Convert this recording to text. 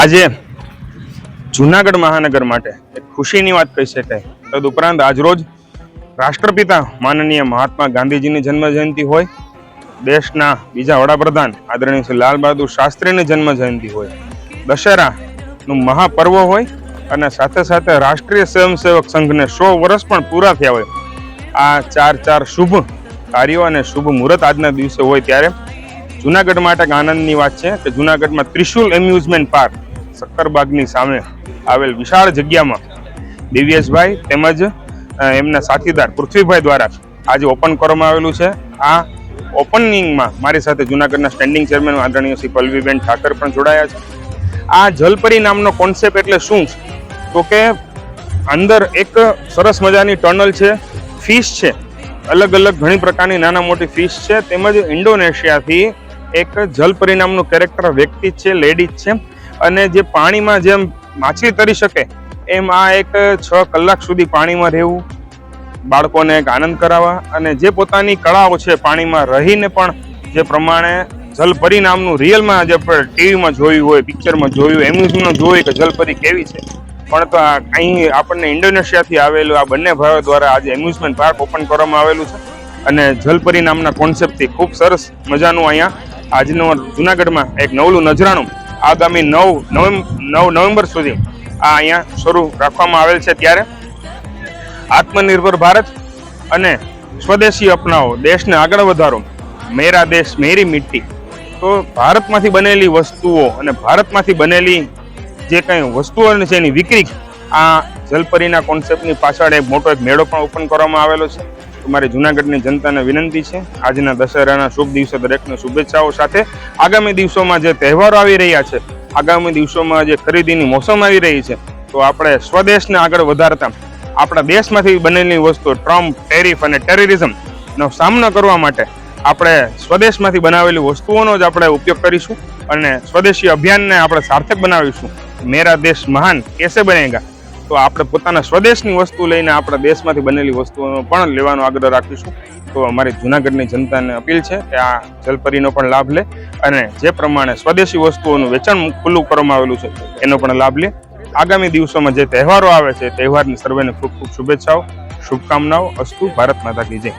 આજે જુનાગઢ મહાનગર માટે એક ખુશીની વાત કહી શકાય. તદુપરાંત આજરોજ રાષ્ટ્રપિતા માનનીય મહાત્મા ગાંધીજીની જન્મ જયંતિ હોય, દેશના બીજા વડાપ્રધાન આદરણીય શ્રી લાલ બહાદુર શાસ્ત્રીની જન્મ જયંતિ હોય, દશેરાનું મહાપર્વ હોય અને સાથે સાથે રાષ્ટ્રીય સ્વયંસેવક સંઘને સો વર્ષ પણ પૂરા થયા હોય. આ ચાર ચાર શુભ કાર્યો અને શુભ મુહૂર્ત આજના દિવસે હોય ત્યારે જુનાગઢ માટે એક આનંદની વાત છે કે જુનાગઢમાં ત્રિશુલ એમ્યુઝમેન્ટ પાર્ક સક્કરબાગની સામે આવેલ વિશાળ જગ્યામાં દિવ્યેશભાઈ તેમજ એમના સાથીદાર પૃથ્વીભાઈ દ્વારા આજે ઓપન કરવામાં આવેલું છે. આ ઓપનિંગમાં મારી સાથે જુનાગઢના સ્ટેન્ડિંગ ચેરમેન આદરણીય શ્રી પલ્લવીબેન ઠાકર પણ જોડાયા છે. આ જલપરી નામનો કોન્સેપ્ટ એટલે શું તો કે અંદર એક સરસ મજાની ટનલ છે, ફિશ છે. અલગ અલગ ઘણી પ્રકારની નાના મોટી ફિશ છે. તેમજ ઇન્ડોનેશિયાથી એક જલપરી નામનું કેરેક્ટર વ્યક્તિ છે લેડીઝ છે. અને જે પાણીમાં જેમ માછલી તરી શકે, એમ આ એક છ કલાક સુધી પાણીમાં રહેવું, બાળકોને એક આનંદ કરાવવા અને જે પોતાની કળાઓ છે પાણીમાં રહીને પણ જે પ્રમાણે જલપરી નામનું રિયલમાં જે ટીવીમાં જોયું હોય, પિક્ચરમાં જોયું એમ્યુઝમાં જોયું કે જલપરી કેવી છે. પણ તો અહીં આપણને ઇન્ડોનેશિયાથી આવેલું આ બંને ભાઈઓ દ્વારા આજે એમ્યુઝમેન્ટ પાર્ક ઓપન કરવામાં આવેલું છે. અને જલપરી નામના કોન્સેપ્ટથી ખૂબ સરસ મજાનું અહીંયા આજનો જુનાગઢમાં એક નવલું નજરાણું આગામી નવ નવ નવેમ્બર સુધી આ અહીંયા શરૂ રાખવામાં આવેલ છે ત્યારે આત્મનિર્ભર ભારત અને સ્વદેશી અપનાવો, દેશને આગળ વધારો, મેરા દેશ, મેરી મિટ્ટી. તો ભારતમાંથી બનેલી વસ્તુઓ અને ભારતમાંથી બનેલી જે કંઈ વસ્તુઓ છે એની વિક્રી આ જલપરીના કોન્સેપ્ટની પાછળ એક મોટો એક મેળો પણ ઓપન કરવામાં આવેલો છે. મારી જૂનાગઢની જનતાને વિનંતી છે. આજના દશેરાના શુભ દિવસે દરેકને શુભેચ્છાઓ સાથે. આગામી દિવસોમાં જે તહેવારો આવી રહ્યા છે, આગામી દિવસોમાં જે ખરીદીની મોસમ આવી રહી છે, તો આપણે સ્વદેશને આગળ વધારતા આપણા દેશમાંથી બનેલી વસ્તુ ટ્રમ્પ ટેરિફ અને ટેરરિઝમનો સામનો કરવા માટે આપણે સ્વદેશમાંથી બનાવેલી વસ્તુઓનો જ આપણે ઉપયોગ કરીશું અને સ્વદેશી અભિયાનને આપણે સાર્થક બનાવીશું. મેરા દેશ મહાન કેસે બનેગા? તો આપણે પોતાના સ્વદેશની વસ્તુ લઈને આપણા દેશમાંથી બનેલી વસ્તુઓનો પણ લેવાનો આગ્રહ રાખીશું. તો અમારી જુનાગઢની જનતાને અપીલ છે કે આ જલપરીનો પણ લાભ લે અને જે પ્રમાણે સ્વદેશી વસ્તુઓનું વેચાણ ખુલ્લું કરવામાં આવેલું છે, એનો પણ લાભ લે. આગામી દિવસોમાં જે તહેવારો આવે છે, તહેવારની સર્વેને ખૂબ ખૂબ શુભેચ્છાઓ, શુભકામનાઓ. અસ્તુ ભારત માતા કી જય.